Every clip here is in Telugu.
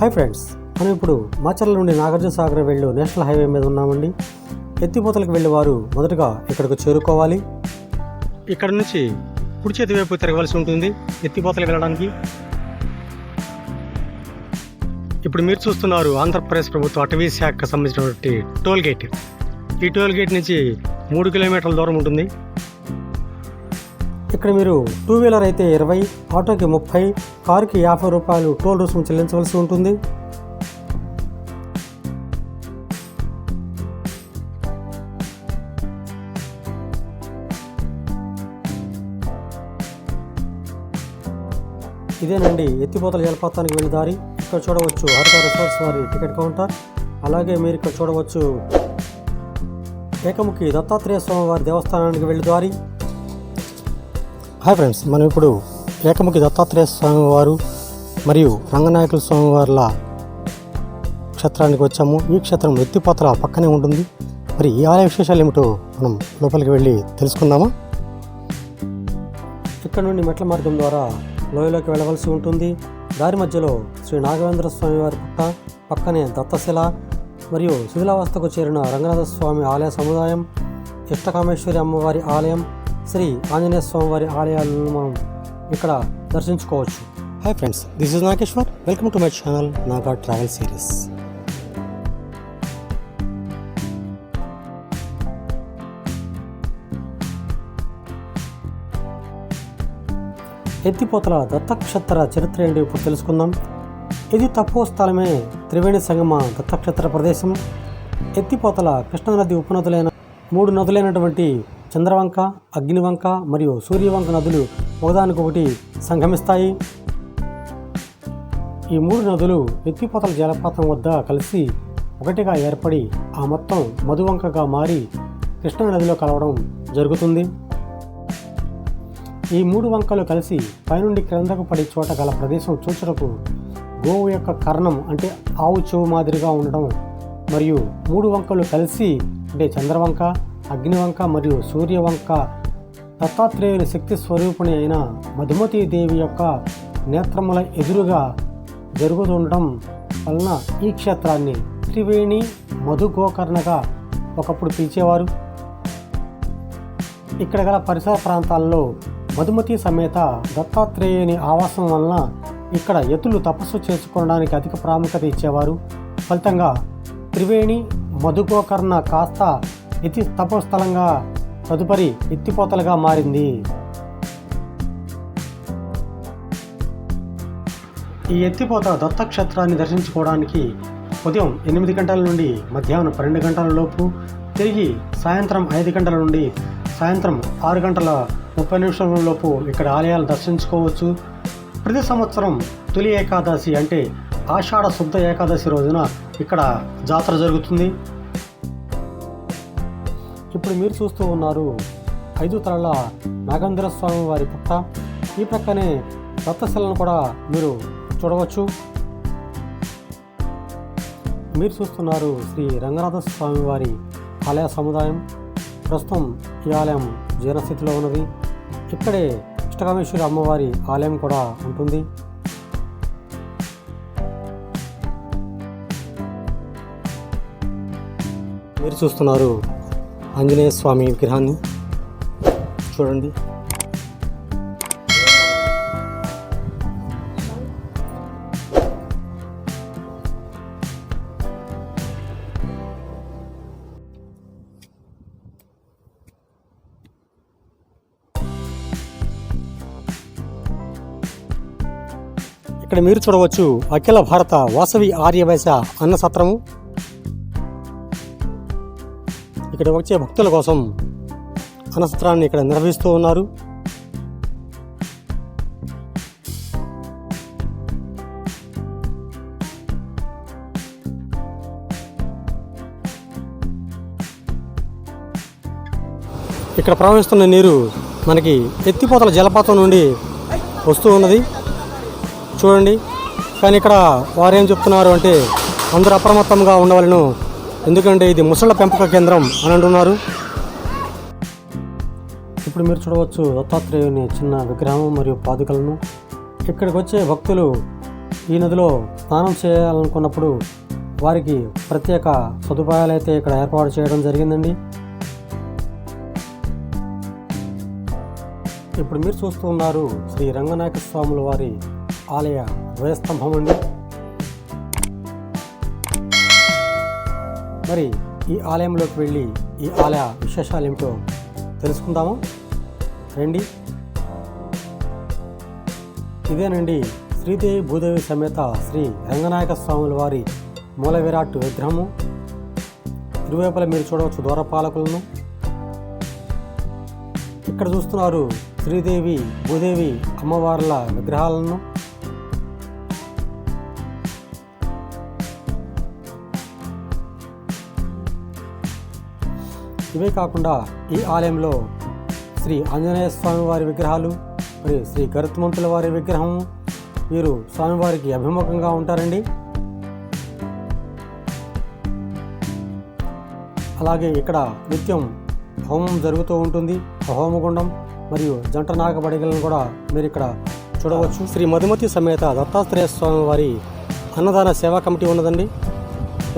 హాయ్ ఫ్రెండ్స్ మనం ఇప్పుడు మాచర్ల నుండి నాగార్జున సాగర్ వెళ్ళు నేషనల్ హైవే మీద ఉన్నామండి. ఎత్తిపోతలకు వెళ్ళే వారు మొదటగా ఇక్కడికి చేరుకోవాలి. ఇక్కడ నుంచి కుడి చేతి వైపు తిరగవలసి ఉంటుంది ఎత్తిపోతలకు వెళ్ళడానికి. ఇప్పుడు మీరు చూస్తున్నారు ఆంధ్రప్రదేశ్ ప్రభుత్వ అటవీ శాఖకు సంబంధించినటువంటి టోల్ గేట్. ఈ టోల్ గేట్ నుంచి మూడు కిలోమీటర్ల దూరం ఉంటుంది. ఇక్కడ మీరు టూ వీలర్ అయితే ఇరవై ఆటోకి ముప్పై కారుకి యాభై రూపాయలు టోల్ రుసుము చెల్లించవలసి ఉంటుంది. ఇదేనండి ఎత్తిపోతల జలపాతానికి వెళ్ళే దారి. ఇక్కడ చూడవచ్చు హరిత రిసార్ట్స్ వారి టికెట్ కౌంటర్. అలాగే మీరు ఇక్కడ చూడవచ్చు ఏకముఖి దత్తాత్రేయ స్వామి వారి దేవస్థానానికి వెళ్ళే దారి. హాయ్ ఫ్రెండ్స్ మనం ఇప్పుడు ఏకముఖి దత్తాత్రేయ స్వామి వారు మరియు రంగనాయకుల స్వామి వార్ల క్షేత్రానికి వచ్చాము. ఈ క్షేత్రం ఎత్తిపోతల పక్కనే ఉంటుంది. మరి ఈ ఆలయ విశేషాలు ఏమిటో మనం లోపలికి వెళ్ళి తెలుసుకుందామా? ఇక్కడ నుండి మెట్ల మార్గం ద్వారా లోయలోకి వెళ్ళవలసి ఉంటుంది. దారి మధ్యలో శ్రీ నాగవేంద్ర స్వామి వారి పుట్ట పక్కనే దత్తశిల మరియు శిథిలావస్థకు చేరిన రంగనాథ స్వామి ఆలయ సముదాయం ఇష్టకామేశ్వరి అమ్మవారి ఆలయం శ్రీ ఆంజనేయ స్వామి వారి ఆలయాలను మనం ఇక్కడ దర్శించుకోవచ్చు. Hi friends this is Nageshwar welcome to my channel Naga travel series Ethipothala దత్తక్షేత్ర చరిత్ర ఏంటి ఇప్పుడు తెలుసుకుందాం. ఇది తక్కువ స్థలమే త్రివేణి సంగమ దత్తక్షేత్ర ప్రదేశం. ఎత్తిపోతల కృష్ణానది ఉపనదులైన మూడు నదులైనటువంటి చంద్రవంక అగ్నివంక మరియు సూర్యవంక నదులు ఒకదానికొకటి సంగమిస్తాయి. ఈ మూడు నదులు ఎత్తిపోతల జలపాతం వద్ద కలిసి ఒకటిగా ఏర్పడి ఆ మొత్తం మధువంకగా మారి కృష్ణా నదిలో కలవడం జరుగుతుంది. ఈ మూడు వంకలు కలిసి పైనుండి క్రిందకు పడి చోట గల ప్రదేశం చూచుటకు గోవు యొక్క కర్ణం అంటే ఆవు చెవు మాదిరిగా ఉండడం మరియు మూడు వంకలు కలిసి అంటే చంద్రవంక అగ్నివంక మరియు సూర్యవంక దత్తాత్రేయుని శక్తి స్వరూపిణి అయిన మధుమతి దేవి యొక్క నేత్రముల ఎదురుగా జరుగుతుండటం వలన ఈ క్షేత్రాన్ని త్రివేణి మధుగోకర్ణగా ఒకప్పుడు పిలిచేవారు. ఇక్కడ గల పరిసర ప్రాంతాల్లో మధుమతి సమేత దత్తాత్రేయుని ఆవాసం వలన ఇక్కడ ఎతులు తపస్సు చేసుకోవడానికి అధిక ప్రాముఖ్యత ఇచ్చేవారు. ఫలితంగా త్రివేణి మధుగోకర్ణ కాస్త ఇతి తపోస్థలంగా తదుపరి ఎత్తిపోతలుగా మారింది. ఈ ఎత్తిపోత దత్తక్షేత్రాన్ని దర్శించుకోవడానికి ఉదయం ఎనిమిది గంటల నుండి మధ్యాహ్నం పన్నెండు గంటల లోపు తిరిగి సాయంత్రం ఐదు గంటల నుండి సాయంత్రం ఆరు గంటల ముప్పై నిమిషాల లోపు ఇక్కడ ఆలయాలు దర్శించుకోవచ్చు. ప్రతి సంవత్సరం తొలి ఏకాదశి అంటే ఆషాఢ శుద్ధ ఏకాదశి రోజున ఇక్కడ జాతర జరుగుతుంది. ఇప్పుడు మీరు చూస్తూ ఉన్నారు ఐదు తరల నాగేంద్ర స్వామి వారి పుట్ట ఈ ప్రక్కనే రక్తశిలను కూడా మీరు చూడవచ్చు. మీరు చూస్తున్నారు శ్రీ రంగనాథ స్వామి వారి ఆలయ సముదాయం. ప్రస్తుతం ఈ ఆలయం జీర్ణస్థితిలో ఉన్నది. ఇక్కడే ఇష్టకామేశ్వరి అమ్మవారి ఆలయం కూడా ఉంటుంది. మీరు చూస్తున్నారు ఆంజనేయ స్వామి విగ్రహాన్ని చూడండి. ఇక్కడ మీరు చూడవచ్చు అఖిల భారత వాసవి ఆర్యవైశ్య అన్న సత్రము ఇక్కడ వచ్చే భక్తుల కోసం అనస్త్రాన్ని ఇక్కడ నిర్వహిస్తూ ఉన్నారు. ఇక్కడ ప్రవహిస్తున్న నీరు మనకి ఎత్తిపోతల జలపాతం నుండి వస్తూ ఉన్నది. చూడండి. కానీ ఇక్కడ వారేం చెప్తున్నారు అంటే అందరూ అప్రమత్తంగా ఉండవలను. ఎందుకంటే ఇది ముసళ్ళ పెంపక కేంద్రం అని అంటున్నారు. ఇప్పుడు మీరు చూడవచ్చు దత్తాత్రేయుని చిన్న విగ్రహం మరియు పాదుకలను. ఇక్కడికి వచ్చే భక్తులు ఈ నదిలో స్నానం చేయాలనుకున్నప్పుడు వారికి ప్రత్యేక సదుపాయాలు అయితే ఇక్కడ ఏర్పాటు చేయడం జరిగిందండి. ఇప్పుడు మీరు చూస్తున్నారు శ్రీ రంగనాయక స్వాముల వారి ఆలయ ద్వయస్తంభం అండి. మరి ఈ ఆలయంలోకి వెళ్ళి ఈ ఆలయ విశేషాలు ఏమిటో తెలుసుకుందాము? రండి. ఇదేనండి శ్రీదేవి భూదేవి సమేత శ్రీ రంగనాయక స్వాముల వారి మూల విరాట్ విగ్రహము. ఇరువైపుల మీరు చూడవచ్చు ద్వారపాలకులను. ఇక్కడ చూస్తున్నారు శ్రీదేవి భూదేవి అమ్మవార్ల విగ్రహాలను. ఇవే కాకుండా ఈ ఆలయంలో శ్రీ ఆంజనేయ స్వామి వారి విగ్రహాలు మరియు శ్రీ గరుత్మంతుల వారి విగ్రహం వీరు స్వామివారికి అభిముఖంగా ఉంటారండి. అలాగే ఇక్కడ నిత్యం హోమం జరుగుతూ ఉంటుంది. హోమగుండం మరియు జంట నాగబడిగలను కూడా మీరు ఇక్కడ చూడవచ్చు. శ్రీ మధుమతి సమేత దత్తాత్రేయ స్వామి వారి అన్నదాన సేవా కమిటీ ఉన్నదండి.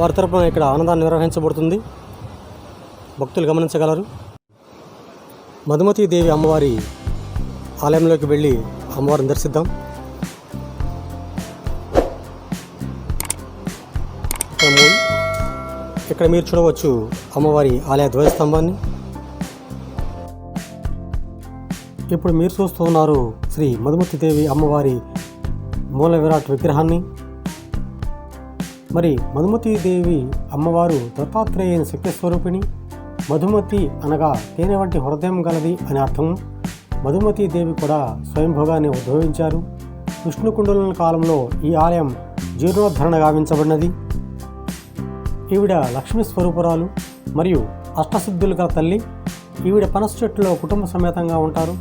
వారి తరపున ఇక్కడ అన్నదానం నిర్వహించబడుతుంది. భక్తులు గమనించగలరు? మధుమతి దేవి అమ్మవారి ఆలయంలోకి వెళ్ళి అమ్మవారిని దర్శిద్దాం. ఇక్కడ మీరు చూడవచ్చు అమ్మవారి ఆలయ ధ్వజస్తంభాన్ని. ఇప్పుడు మీరు చూస్తున్నారు శ్రీ మధుమతి దేవి అమ్మవారి మూల విరాట్ విగ్రహాన్ని. మరి మధుమతి దేవి అమ్మవారు దత్తాత్రేయ శక్తి స్వరూపిణి మధుమతి అనగా తేనె వంటి హృదయం గలది అని అర్థం. మధుమతి దేవి కూడా స్వయంభోగాన్ని ఉద్భవించారు. విష్ణుకుండల కాలంలో ఈ ఆలయం జీర్ణోద్ధరణ గావించబడినది. ఈవిడ లక్ష్మీ స్వరూపురాలు మరియు అష్టసిద్ధులు గల తల్లి. ఈవిడ పనస చెట్టులో కుటుంబ సమేతంగా ఉంటారు.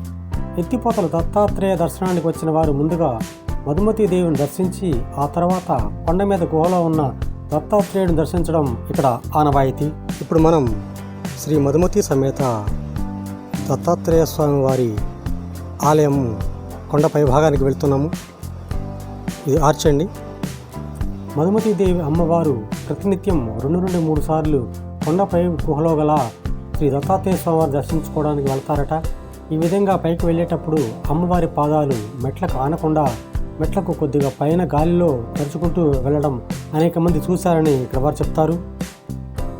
ఎత్తిపోతలు దత్తాత్రేయ దర్శనానికి వచ్చిన వారు ముందుగా మధుమతి దేవిని దర్శించి ఆ తర్వాత కొండ మీద గుహలో ఉన్న దత్తాత్రేయుని దర్శించడం ఇక్కడ ఆనవాయితీ. ఇప్పుడు మనం శ్రీ మధుమతి సమేత దత్తాత్రేయ స్వామి వారి ఆలయం కొండపై భాగానికి వెళ్తున్నాము. ఇది ఆర్చ్ అండి మధుమతి దేవి అమ్మవారు ప్రతినిత్యం రెండు నుండి మూడు సార్లు కొండపై గుహలో గల శ్రీ దత్తాత్రేయ స్వామివారు దర్శించుకోవడానికి వెళ్తారట. ఈ విధంగా పైకి వెళ్ళేటప్పుడు అమ్మవారి పాదాలు మెట్లకు ఆనకుండా మెట్లకు కొద్దిగా పైన గాలిలో తరుచుకుంటూ వెళ్ళడం అనేక మంది చూశారని ఇక్కడ వారు చెప్తారు.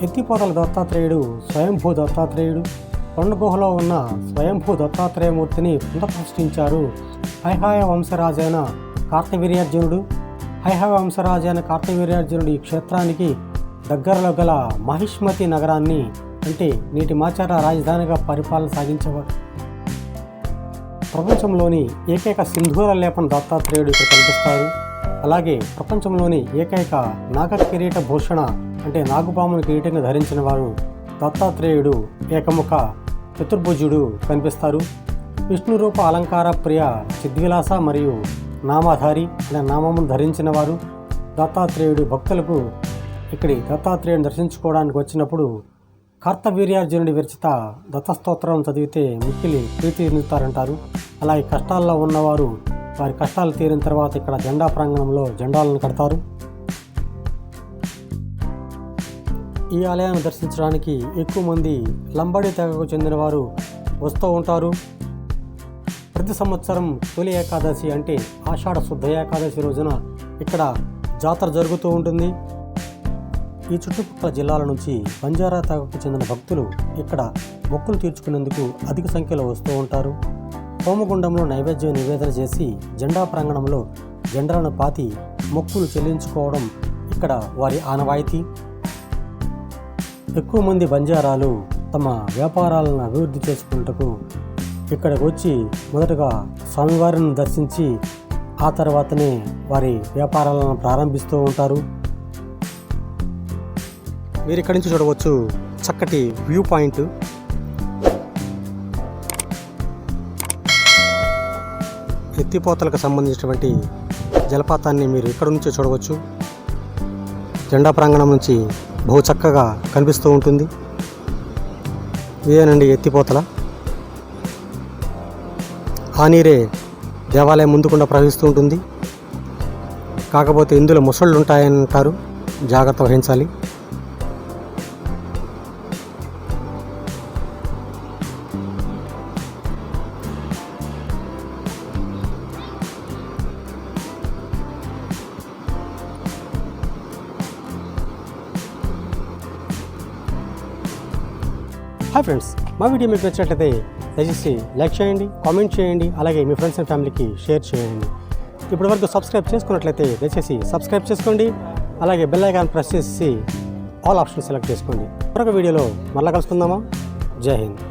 ఎత్తిపోతల దత్తాత్రేయుడు స్వయంభూ దత్తాత్రేయుడు. కొండగుహలో ఉన్న స్వయంభూ దత్తాత్రేయమూర్తిని పునఃప్రతిష్ఠించారు హైహాయ వంశరాజైన కార్తవీర్యార్జునుడు. హైహాయ వంశరాజైన కార్తవీర్యార్జునుడు ఈ క్షేత్రానికి దగ్గరలో గల మహిష్మతి నగరాన్ని అంటే నీటి మాచార రాజధానిగా పరిపాలన సాగించేవాడు ప్రపంచంలోని ఏకైక సింధూర లేపన దత్తాత్రేయుడు ఇక్కడ కనిపిస్తారు. అలాగే ప్రపంచంలోని ఏకైక నాగ కిరీట భూషణ అంటే నాగుపాముని కిరీటంగా ధరించిన వారు దత్తాత్రేయుడు ఏకముఖ చతుర్భుజుడు కనిపిస్తారు. విష్ణు రూప అలంకార ప్రియ చిద్విలాస మరియు నామాధారి అనే నామమును ధరించిన వారు దత్తాత్రేయుడు భక్తులకు ఇక్కడి దత్తాత్రేయుని దర్శించుకోవడానికి వచ్చినప్పుడు కర్తవీర్యార్జునుడి విరచిత దత్తస్తోత్రం చదివితే మిక్కిలి ప్రీతి చెందుతారంటారు అలాగే కష్టాల్లో ఉన్నవారు వారి కష్టాలు తీరిన తర్వాత ఇక్కడ జెండా ప్రాంగణంలో జెండాలను కడతారు. ఈ ఆలయాన్ని దర్శించడానికి ఎక్కువ మంది లంబాడి తెగకు చెందిన వారు వస్తూ ఉంటారు. ప్రతి సంవత్సరం తొలి ఏకాదశి అంటే ఆషాఢ శుద్ధ ఏకాదశి రోజున ఇక్కడ జాతర జరుగుతూ ఉంటుంది. ఈ చుట్టుపక్కల జిల్లాల నుంచి బంజారా తెగకు చెందిన భక్తులు ఇక్కడ మొక్కులు తీర్చుకునేందుకు అధిక సంఖ్యలో వస్తూ ఉంటారు. హోమగుండంలో నైవేద్యం నివేదన చేసి జెండా ప్రాంగణంలో జెండాలను పాతి మొక్కులు చెల్లించుకోవడం ఇక్కడ వారి ఆనవాయితీ. ఎక్కువ మంది బంజారాలు తమ వ్యాపారాలను అభివృద్ధి చేసుకున్నటకు ఇక్కడికి వచ్చి మొదటగా స్వామివారిని దర్శించి ఆ తర్వాతనే వారి వ్యాపారాలను ప్రారంభిస్తూ ఉంటారు. మీరు ఇక్కడి నుంచి చూడవచ్చు చక్కటి వ్యూ పాయింట్. ఎత్తిపోతలకు సంబంధించినటువంటి జలపాతాన్ని మీరు ఇక్కడ నుంచి చూడవచ్చు. జెండా ప్రాంగణం నుంచి బహు చక్కగా కనిపిస్తూ ఉంటుంది. ఇదేనండి ఎత్తిపోతల. ఆ నీరే దేవాలయం ముందుకుండా ప్రవహిస్తూ ఉంటుంది. కాకపోతే ఇందులో ముసళ్ళు ఉంటాయని అంటారు జాగ్రత్త వహించాలి. హాయ్ ఫ్రెండ్స్ మా వీడియో మీకు నచ్చినట్లయితే దయచేసి లైక్ చేయండి కామెంట్ చేయండి అలాగే మీ ఫ్రెండ్స్ అండ్ ఫ్యామిలీకి షేర్ చేయండి. ఇప్పటి వరకు సబ్స్క్రైబ్ చేసుకున్నట్లయితే దయచేసి సబ్స్క్రైబ్ చేసుకోండి అలాగే బెల్ ఐకాన్ ప్రెస్ చేసి ఆల్ ఆప్షన్ సెలెక్ట్ చేసుకోండి. మరొక వీడియోలో మరలా కలుసుకుందామా? జై హింద్.